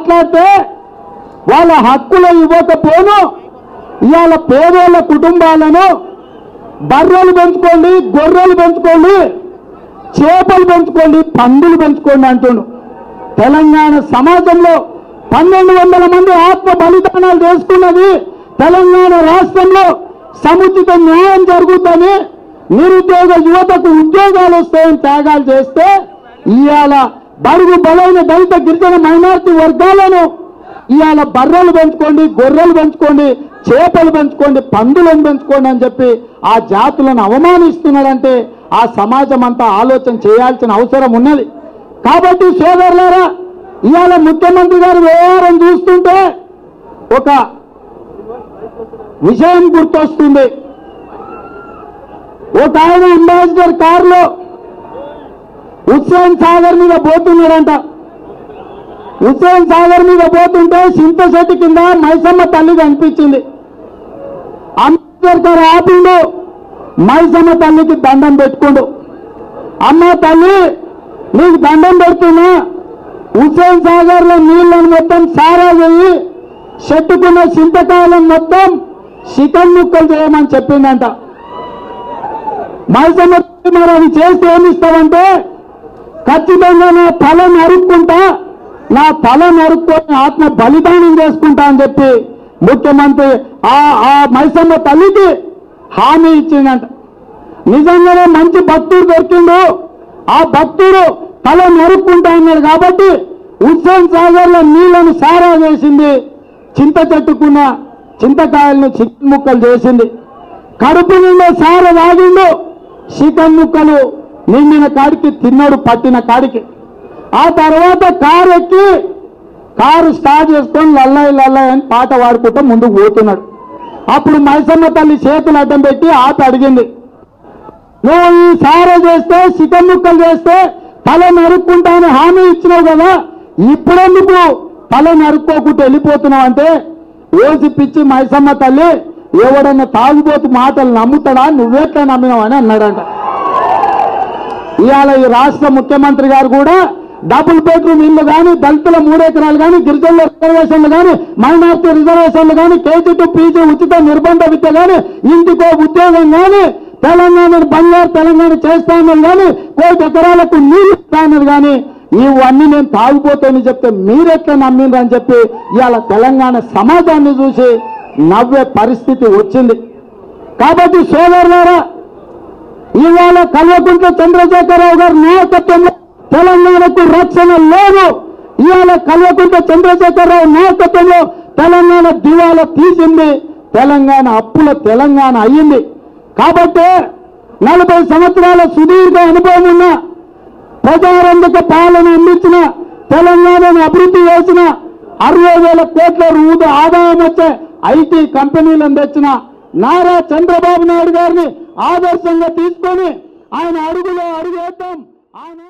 మాట్లాడితే వాళ్ళ హక్కులు ఇవ్వకపోను. ఇవాళ పేదోళ్ళ కుటుంబాలను బర్రెలు పెంచుకోండి గొర్రెలు పెంచుకోండి చేపలు పెంచుకోండి పందులు పెంచుకోండి అంటుండు. తెలంగాణ సమాజంలో పన్నెండు వందల మంది ఆత్మ బలిదానాలు చేసుకున్నది తెలంగాణ రాష్ట్రంలో సముచిత న్యాయం జరుగుతుందని నిరుద్యోగ యువతకు ఉద్యోగాలు వస్తాయని త్యాగాలు చేస్తే ఇవాళ బడుగు బలైన దళిత గిరిజన మైనార్టీ వర్గాలను ఇవాళ బర్రెలు పెంచుకోండి గొర్రెలు పెంచుకోండి చేపలు పెంచుకోండి పందులను పెంచుకోండి అని చెప్పి ఆ జాతులను అవమానిస్తున్నాడంటే ఆ సమాజం అంతా ఆలోచన చేయాల్సిన అవసరం ఉన్నది. కాబట్టి సోదరులారా ఇవాళ ముఖ్యమంత్రి గారు వ్యవహారం చూస్తుంటే ఒక విషయం గుర్తొస్తుంది. ఒక ఆయన అంబాసిడర్ కారులో హుస్సేన్ సాగర్ మీద పోతున్నాడంట హుస్సేన్ సాగర్ మీద పోతుంటే సింత చెట్టు కింద మైసమ్మ తల్లి కనిపించింది. అంబేద్కర్ ఆపిండు. మైసమ్మ తల్లికి దండం పెట్టుకుండు. అమ్మ తల్లి నీకు దండం పెడుతున్నా. హుస్సేన్ సాగర్లో నీళ్ళని మొత్తం సారా చేయి. చెట్టుకున్న చింతకాయలను మొత్తం చికెన్ ముక్కలు చేయమని చెప్పిందంట. మైసమ్మ తల్లి మరి అది చేస్తే ఏమిస్తావంటే ఖచ్చితంగా నా తల నరుక్కుంటా నా తల నరుక్కొని ఆత్మ బలిదానం చేసుకుంటా అని చెప్పి ముఖ్యమంత్రి ఆ ఆ మైసమ్మ తల్లికి హామీ ఇచ్చిందంట. నిజంగానే మంచి భక్తుడు దొరికిండు. ఆ భక్తుడు తల నరుక్కుంటా అన్నాడు కాబట్టి హుస్సేన్ సాగర్లో నీళ్ళను సారా చేసింది చింత చెట్టుకున్న చింతకాయలను చికెన్ ముక్కలు చేసింది. కడుపు నిండా సార తాగిండు చికెన్ ముక్కలు నిండిన కాడికి తిన్నాడు పట్టిన కాడికి. ఆ తర్వాత కారు ఎక్కి కారు స్టార్ట్ చేసుకొని లల్లాయి లల్లాయి అని పాట పాడుకుంటూ ముందుకు పోతున్నాడు. అప్పుడు మైసమ్మ తల్లి చేతులు అడ్డం పెట్టి ఆపి అడిగింది నువ్వు ఈ సారే చేస్తే చికెన్ ముక్కలు చేస్తే తల నరుక్కుంటా అని హామీ ఇచ్చినావు కదా ఇప్పుడెందుకు తల నరుక్కోకుండా వెళ్ళిపోతున్నావు అంటే ఓసి పిచ్చి మైసమ్మ తల్లి ఎవడన్నా తాగుబోతు మాటలు నమ్ముతాడా? నువ్వెట్లా నమ్మినావు? అని అన్నాడంట. ఇవాళ ఈ రాష్ట్ర ముఖ్యమంత్రి గారు కూడా డబుల్ బెడ్రూమ్ ఇల్లు కానీ దళితుల మూడు ఎకరాలు కానీ గిరిజనుల రిజర్వేషన్లు కానీ మైనార్టీ రిజర్వేషన్లు కానీ కేజీ టు పీజీ ఉచిత నిర్బంధ విద్య కానీ ఇంటికో ఉద్యోగం కానీ తెలంగాణ బంగారు తెలంగాణ చేస్తానని కానీ కోటి ఎకరాలకు నీళ్ళు ఇస్తానని కానీ ఇవన్నీ నేను తాగిపోతానని చెప్తే మీరెట్లా నమ్మిందని చెప్పి ఇవాళ తెలంగాణ సమాజాన్ని చూసి నవ్వే పరిస్థితి వచ్చింది. కాబట్టి సోదరులారా ఇవాళ కల్వకుంట్ల చంద్రశేఖరరావు గారి నాయకత్వంలో తెలంగాణకు రక్షణ లేదు. ఇవాళ కల్వకుంట్ల చంద్రశేఖరరావు నాయకత్వంలో తెలంగాణ దివాలా తీసింది. తెలంగాణ అప్పుల తెలంగాణ అయ్యింది. కాబట్టి నలభై సంవత్సరాల సుదీర్ఘ అనుభవం ఉన్న ప్రజారంజక పాలన అందించిన తెలంగాణను అభివృద్ధి చేసిన అరవై వేల కోట్ల రూపాయల ఆదాయం వచ్చే ఐటీ కంపెనీలను తెచ్చిన నారా చంద్రబాబు నాయుడు గారిని ఆదర్శంగా తీసుకొని ఆయన అడుగులో అడుగేద్దాం ఆయన